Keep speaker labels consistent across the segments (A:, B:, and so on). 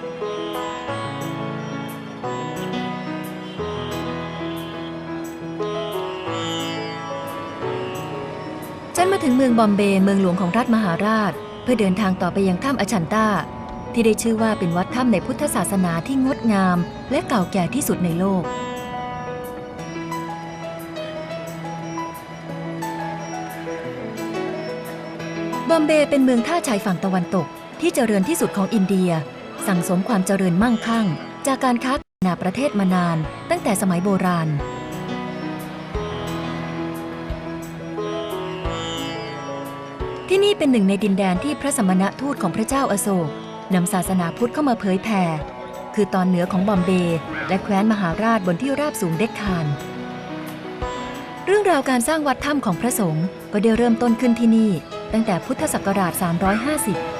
A: ฉันมาถึงเมืองบอมเบย์เมืองหลวงของรัฐมหาราช เพื่อเดินทางต่อไปยังถ้ำอชันตาที่ได้ชื่อว่าเป็นวัดถ้ำในพุทธศาสนาที่งดงาม และเก่าแก่ที่สุดในโลก บอมเบย์เป็นเมืองท่าชายฝั่งตะวันตกที่เจริญที่สุดของอินเดีย สั่งสมความเจริญมั่งคั่ง จากการค้านาประเทศมานานตั้งแต่สมัยโบราณ ที่นี่เป็นหนึ่งในดินแดนที่พระสมณะทูตของพระเจ้าอาโศกนำศาสนาพุทธเข้ามาเผยแผ่ คือตอนเหนือของบอมเบย์และแคว้นมหาราชบนที่ราบสูงเด็กคาน เรื่องราวการสร้างวัดถ้ำของพระสงฆ์ก็ได้เริ่มต้นขึ้นที่นี่ ตั้งแต่พุทธศักราช 350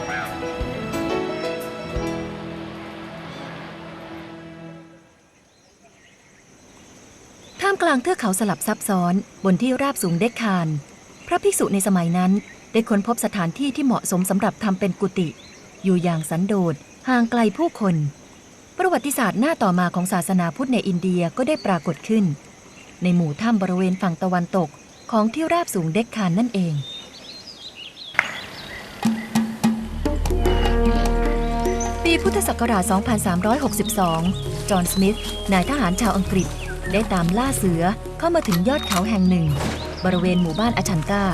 A: ลางเทือกเขาสลับซับซ้อนบนที่ราบสูงเด็กคาน พระภิกษุในสมัยนั้น ได้ค้นพบสถานที่ที่เหมาะสมสำหรับทำเป็นกุฏิอยู่อย่างสันโดษห่างไกลผู้คน ประวัติศาสตร์หน้าต่อมาของศาสนาพุทธในอินเดียก็ได้ปรากฏขึ้น ในหมู่ถ้ำบริเวณฝั่งตะวันตกของที่ราบสูงเด็กคานนั่นเองปีพุทธศักราช 2362 จอห์น สมิธ นายทหารชาวอังกฤษ ได้ตามล่าเสือเข้ามาถึงยอดเขาแห่งหนึ่ง บริเวณหมู่บ้านอชันตา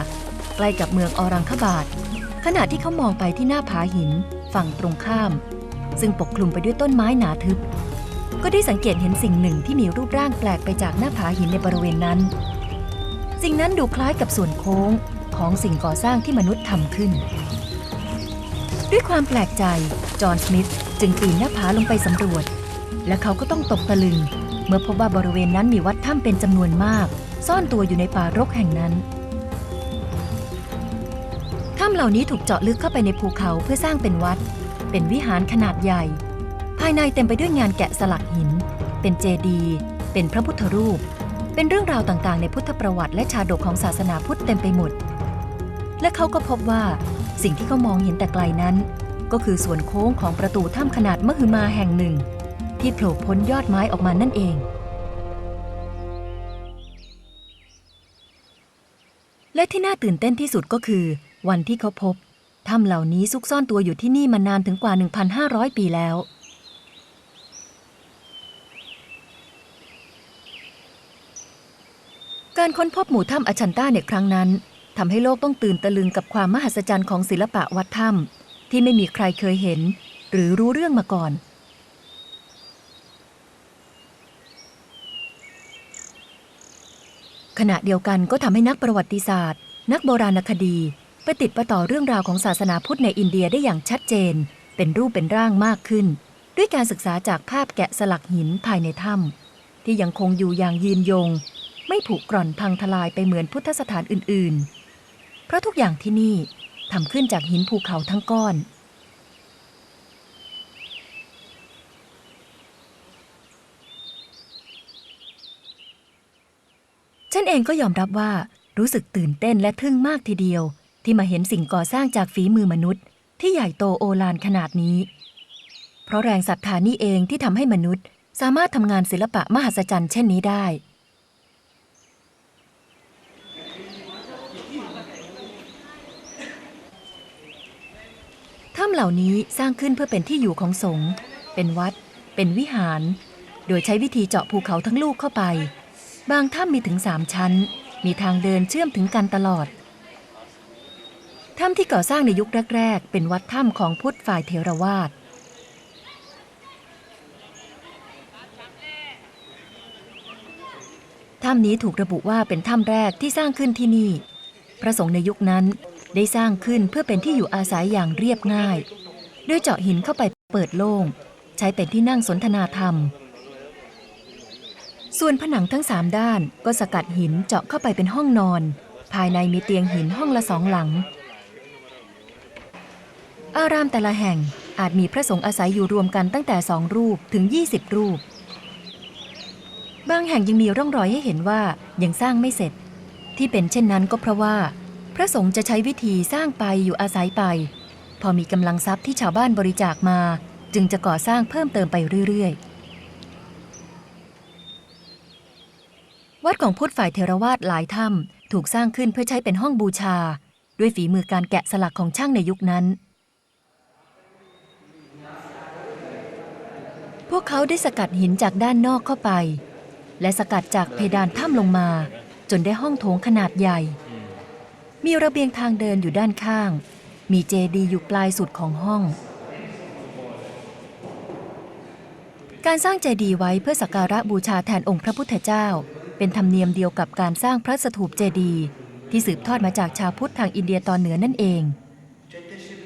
A: ใกล้กับเมืองออรังคบาตขณะที่เขามองไปที่หน้าผาหินฝั่งตรงข้าม ซึ่งปกคลุมไปด้วยต้นไม้หนาทึบ ก็ได้สังเกตเห็นสิ่งหนึ่งที่มีรูปร่างแปลกไปจากหน้าผาหินในบริเวณนั้น สิ่งนั้นดูคล้ายกับส่วนโค้งของสิ่งก่อสร้างที่มนุษย์ทำขึ้น ด้วยความแปลกใจ จอห์นสมิธจึงปีนหน้าผาลงไปสำรวจ และเขาก็ต้องตกตะลึง เมื่อพบว่าบริเวณนั้นมีวัดถ้ำเป็นจำนวนมาก ซ่อนตัวอยู่ในป่ารกแห่งนั้นถ้ำเหล่านี้ถูกเจาะลึกเข้าไปในภูเขาเพื่อสร้างเป็นวัด เป็นวิหารขนาดใหญ่ ภายในเต็มไปด้วยงานแกะสลักหิน เป็นเจดีย์เป็นพระพุทธรูป เป็นเรื่องราวต่างๆ ในพุทธประวัติและชาดกของศาสนาพุทธเต็มไปหมด และเขาก็พบว่าสิ่งที่เขามองเห็นแต่ไกลนั้น ก็คือส่วนโค้งของประตูถ้ำขนาดมหึมาแห่งหนึ่ง ที่โผล่พ้นยอดไม้ออกมานั่นเอง และที่น่าตื่นเต้นที่สุดก็คือ วันที่เขาพบถ้ำเหล่านี้ซุกซ่อนตัวอยู่ที่นี่มานานถึงกว่า 1,500 ปีแล้ว การค้นพบหมู่ถ้ำอชันต้าในครั้งนั้นทำให้โลกต้องตื่นตะลึงกับความมหัศจรรย์ของศิลปะวัดถ้ำที่ไม่มีใครเคยเห็น หรือรู้เรื่องมาก่อน ขณะเดียวกันก็ทำให้นักประวัติศาสตร์ นักโบราณคดี ไปติดประต่อเรื่องราวของศาสนาพุทธในอินเดียได้อย่างชัดเจน เป็นรูปเป็นร่างมากขึ้น ด้วยการศึกษาจากภาพแกะสลักหินภายในถ้ำที่ยังคงอยู่อย่างยืนยง ไม่ผุกร่อนพังทลายไปเหมือนพุทธสถานอื่นๆ เพราะทุกอย่างที่นี่ทำขึ้นจากหินภูเขาทั้งก้อน ฉันเองก็ยอมรับว่ารู้สึกตื่นเต้นและทึ่งมากทีเดียว ที่มาเห็นสิ่งก่อสร้างจากฝีมือมนุษย์ ที่ใหญ่โตโอฬารขนาดนี้ เพราะแรงศรัทธานี่เองที่ทำให้มนุษย์ สามารถทำงานศิลปะมหัศจรรย์เช่นนี้ได้ ถ้ำเหล่านี้สร้างขึ้นเพื่อเป็นที่อยู่ของสงฆ์เป็นวัด เป็นวิหาร โดยใช้วิธีเจาะภูเขาทั้งลูกเข้าไป บางถ้ำมีถึงสามชั้น มีทางเดินเชื่อมถึงกันตลอด ถ้ำที่ก่อสร้างในยุคแรก ๆ เป็นวัดถ้ำของพุทธฝ่ายเทรวาสถ้ำนี้ถูกระบุว่าเป็นถ้ำแรกที่สร้างขึ้นที่นี่ พระสงฆ์ในยุคนั้นได้สร้างขึ้นเพื่อเป็นที่อยู่อาศัยอย่างเรียบง่าย ด้วยเจาะหินเข้าไปเปิดโล่ง ใช้เป็นที่นั่งสนทนาธรรม ส่วนผนังทั้งสามด้านก็สกัดหินเจาะเข้าไปเป็นห้องนอน ภายในมีเตียงหินห้องละสองหลัง อารามแต่ละแห่งอาจมีพระสงฆ์อาศัยอยู่รวมกันตั้งแต่สองรูปถึง 20 รูป บางแห่งยังมีร่องรอยให้เห็นว่ายังสร้างไม่เสร็จ ที่เป็นเช่นนั้นก็เพราะว่า พระสงฆ์จะใช้วิธีสร้างไปอยู่อาศัยไป พอมีกำลังทรัพย์ที่ชาวบ้านบริจาคมา จึงจะก่อสร้างเพิ่มเติมไปเรื่อยๆ วัดของพุทธฝ่ายเทรวาสหลายถ้ำถูกสร้างขึ้นเพื่อใช้เป็นห้องบูชา ด้วยฝีมือการแกะสลักของช่างในยุคนั้น พวกเขาได้สกัดหินจากด้านนอกเข้าไป และสกัดจากเพดานถ้ำลงมา จนได้ห้องโถงขนาดใหญ่ มีระเบียงทางเดินอยู่ด้านข้าง มีเจดีย์อยู่ปลายสุดของห้องการสร้างเจดีย์ไว้เพื่อสักการะบูชาแทนองค์พระพุทธเจ้า เป็นธรรมเนียมเดียวกับการสร้างพระสถูปเจดีย์ที่สืบทอดมาจากชาวพุทธทางอินเดียตอนเหนือนั่นเอง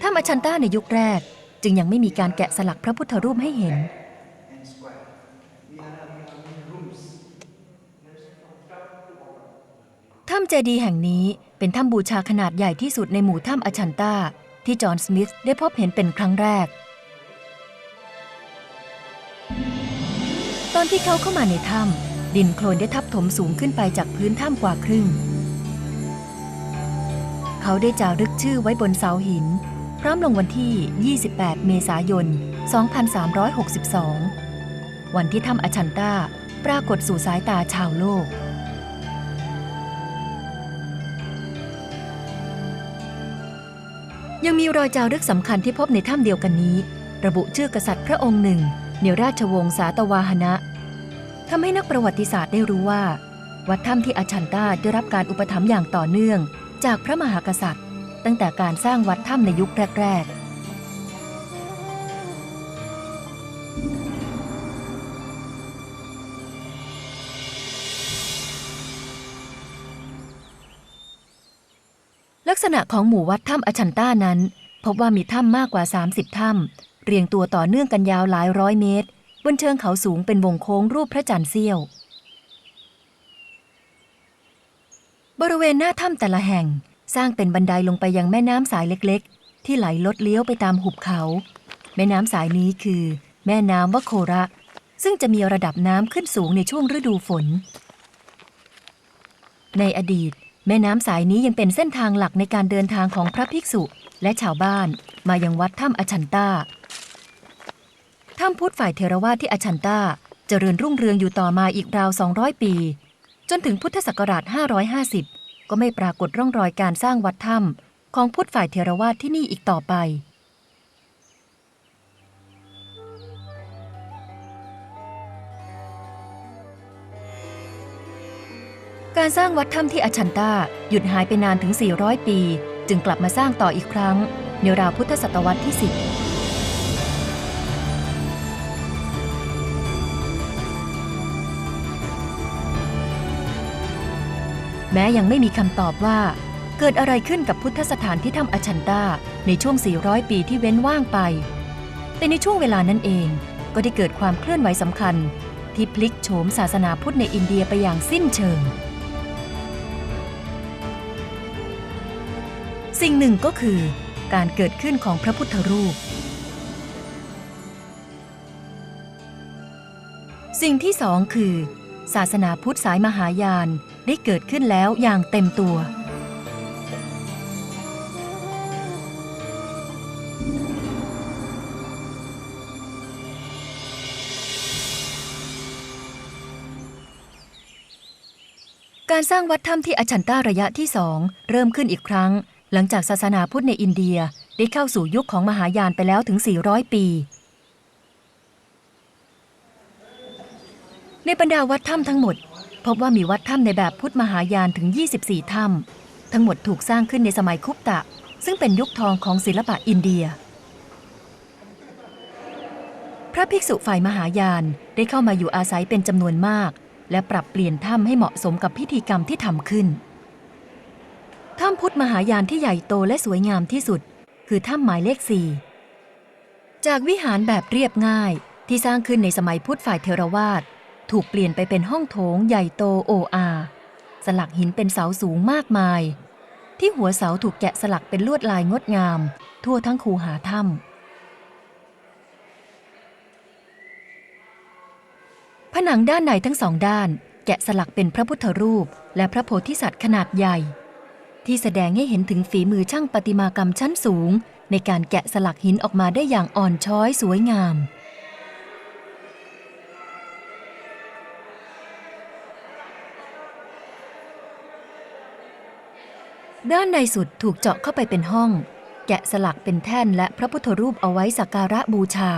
A: ถ้ามาชันต้าในยุคแรก จึงยังไม่มีการแกะสลักพระพุทธรูปให้เห็น ถ้ำเจดีย์แห่งนี้เป็นถ้ำบูชาขนาดใหญ่ที่สุดในหมู่ถ้ำอชันต้าที่จอห์นสมิธได้พบเห็นเป็นครั้งแรก ตอนที่เขาเข้ามาในถ้ำ ดินโคลนได้ทับถมสูงขึ้นไปจากพื้นถ้ำกว่าครึ่ง เขาได้จารึกชื่อไว้บนเสาหิน พร้อมลงวันที่ 28 เมษายน 2362 วันที่ถ้ำอชันตาปรากฏสู่สายตาชาวโลก ยังมีรอยจารึกสำคัญที่พบในถ้ำเดียวกันนี้ ระบุชื่อกษัตริย์พระองค์หนึ่งในราชวงศ์สาตวาหนะ ทำให้นักประวัติศาสตร์ได้รู้ว่า วัดถ้ำที่อาชันตาได้รับการอุปถัมภ์อย่างต่อเนื่อง จากพระมหากษัตริย์ ตั้งแต่การสร้างวัดถ้ำในยุคแรก ๆลักษณะของหมู่วัดถ้ำอชันต้านั้น พบว่ามีถ้ำมากกว่า 30 ถ้ำเรียงตัวต่อเนื่องกันยาวหลายร้อยเมตร บนเชิงเขาสูงเป็นวงโค้งรูปพระจันทร์เสี้ยว บริเวณหน้าถ้ำแต่ละแห่งสร้างเป็นบันไดลงไปยังแม่น้ำสายเล็กๆ ที่ไหลลดเลี้ยวไปตามหุบเขา แม่น้ำสายนี้คือ แม่น้ำวโคระ ซึ่งจะมีระดับน้ำขึ้นสูงในช่วงฤดูฝน ในอดีต แม่น้ำสายนี้ยังเป็นเส้นทางหลักในการเดินทางของพระภิกษุและชาวบ้านมายังวัดถ้ำอชันตา ถ้ำพุทธฝ่ายเทรวาสที่อชันตาเจริญรุ่งเรืองอยู่ต่อมาอีกราว 200 ปี จนถึงพุทธศักราช 550 ก็ไม่ปรากฏร่องรอยการสร้างวัดถ้ำของพุทธฝ่ายเทรวาสที่นี่อีกต่อไป การสร้างวัดถ้ำที่อชันตาหยุดหายไปนานถึง 400 ปี จึงกลับมาสร้างต่ออีกครั้งในราวพุทธศตวรรษที่ 10 แม้ยังไม่มีคำตอบว่า เกิดอะไรขึ้นกับพุทธสถานที่ถ้ำอชันตาในช่วง 400 ปีที่เว้นว่างไป แต่ในช่วงเวลานั้นเอง ก็ได้เกิดความเคลื่อนไหวสำคัญ ที่พลิกโฉมศาสนาพุทธในอินเดียไปอย่างสิ้นเชิง สิ่งหนึ่งก็คือการเกิดขึ้นของพระพุทธรูป สิ่งที่สองคือ ศาสนาพุทธสายมหายาน ได้เกิดขึ้นแล้วอย่างเต็มตัว การสร้างวัดถ้ำที่อชันตาระยะที่สองเริ่มขึ้นอีกครั้ง หลังจากศาสนาพุทธในอินเดียได้เข้าสู่ยุคของมหายานไปแล้วถึง 400 ปีในบรรดาวัดถ้ำทั้งหมด พบว่ามีวัดถ้ำในแบบพุทธมหายานถึง 24 ถ้ำทั้งหมดถูกสร้างขึ้นในสมัยคุปตะ ซึ่งเป็นยุคทองของศิลปะอินเดีย พระภิกษุฝ่ายมหายานได้เข้ามาอยู่อาศัยเป็นจำนวนมาก และปรับเปลี่ยนถ้ำให้เหมาะสมกับพิธีกรรมที่ทำขึ้น ถ้ำพุทธมหายานที่ใหญ่โตและสวยงามที่สุด คือถ้ำหมายเลขสี่จากวิหารแบบเรียบง่ายที่สร้างขึ้นในสมัยพุทธฝ่ายเทรวาส ถูกเปลี่ยนไปเป็นห้องโถงใหญ่โตโออาสลักหินเป็นเสาสูงมากมาย ที่หัวเสาถูกแกะสลักเป็นลวดลายงดงาม ทั่วทั้งคูหาถ้ำผนังด้านในทั้งสองด้าน แกะสลักเป็นพระพุทธรูป และพระโพธิสัตว์ขนาดใหญ่ ที่แสดงให้เห็นถึงฝีมือช่างประติมากรรมชั้นสูง ในการแกะสลักหินออกมาได้อย่างอ่อนช้อยสวยงาม ด้านในสุดถูกเจาะเข้าไปเป็นห้อง แกะสลักเป็นแท่นและพระพุทธรูปเอาไว้สักการะบูชา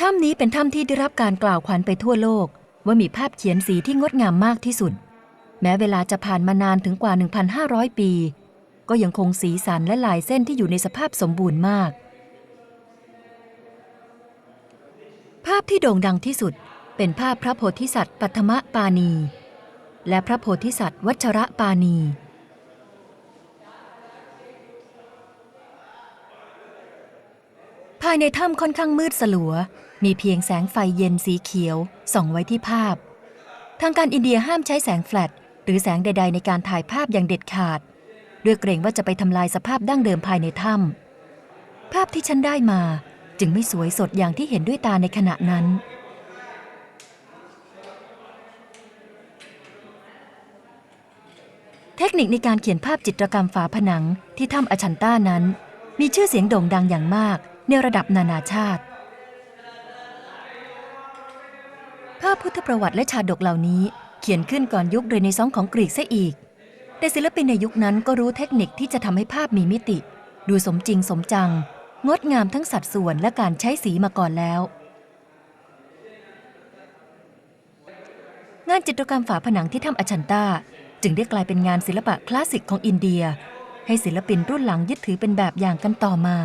A: ถ้ำนี้เป็นถ้ำที่ได้รับการกล่าวขวัญไปทั่วโลก ว่ามีภาพเขียนสีที่งดงามมากที่สุด แม้เวลาจะผ่านมานานถึงกว่า 1,500 ปี ก็ยังคงสีสันและลายเส้นที่อยู่ในสภาพสมบูรณ์มาก ภาพที่โด่งดังที่สุด เป็นภาพพระโพธิสัตว์ปัทมปาณี และพระโพธิสัตว์วัชระปาณี ภายในถ้ำค่อนข้างมืดสลัว มีเพียงแสงไฟเย็นสีเขียว ส่องไว้ที่ภาพ ทางการอินเดียห้ามใช้แสงแฟลชหรือแสงใด ๆ ในการถ่ายภาพอย่างเด็ดขาดด้วยเกรงว่าจะไปทำลายสภาพดั้งเดิมภายในถ้ำภาพที่ฉันได้มาจึงไม่สวยสดอย่างที่เห็นด้วยตาในขณะนั้น ทคนิคในการเขียนภาพจิตรกรรมฝาผนังที่ถ้ำอชันต้านั้น มีชื่อเสียงโด่งดังอย่างมากในระดับนานาชาติ ภาพพุทธประวัติและชาดกเหล่านี้ เขียนขึ้นก่อนยุคเรเนซองส์ของกรีกซะอีก แต่ศิลปินในยุคนั้นก็รู้เทคนิคที่จะทำให้ภาพมีมิติ ดูสมจริงสมจัง งดงามทั้งสัดส่วนและการใช้สีมาก่อนแล้ว งานจิตรกรรมฝาผนังที่ถ้ำอชันต้า จึงได้กลายเป็นงานศิลปะคลาสสิกของอินเดีย ให้ศิลปินรุ่นหลังยึดถือเป็นแบบอย่างกันต่อมา